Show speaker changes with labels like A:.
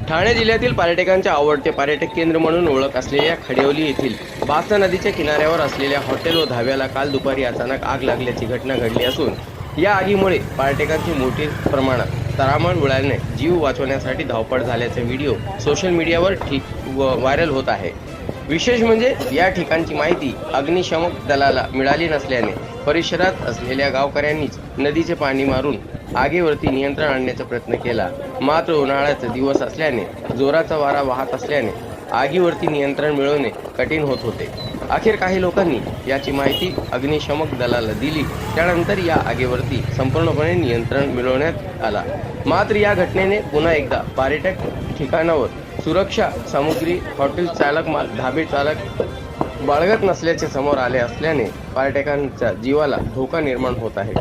A: ठाणे जिल्ह्यातील पर्यटकांचे आवडते पर्यटक केंद्र म्हणून ओळख असलेल्या खडिवली येथील बास्ता नदीच्या किनाऱ्यावर असलेल्या हॉटेल व धाब्याला काल दुपारी अचानक आग लागल्याची घटना घडली असून या आगीमुळे पर्यटकांची मोठी प्रमाणात तरामळ उडाल्याने जीव वाचवण्यासाठी धावपळ झाल्याचे व्हिडिओ सोशल मीडियावर ठीक व व्हायरल होत आहे. विशेष म्हणजे या ठिकाणची माहिती अग्निशमक दलाला मिळाली नसल्याने परिसरात असलेल्या गावकऱ्यांनीच नदीचे पाणी मारून आगीवरती नियंत्रण आणण्याचा प्रयत्न केला. मात्र उन्हाळ्याचा दिवस असल्याने जोराचा वारा वाहत असल्याने आगीवरती नियंत्रण मिळवणे कठीण होत होते. अखेर काही लोकांनी याची माहिती अग्निशमक दलाला दिली. त्यानंतर या आगीवरती संपूर्णपणे नियंत्रण मिळवण्यात आला. मात्र या घटनेने पुन्हा एकदा पर्यटक ठिकाणावर सुरक्षा सामुग्री हॉटेल चालक माल ढाबे चालक बाळगत नसल्याचे समोर आले असल्याने पर्यटकांच्या जीवाला धोका निर्माण होत आहे.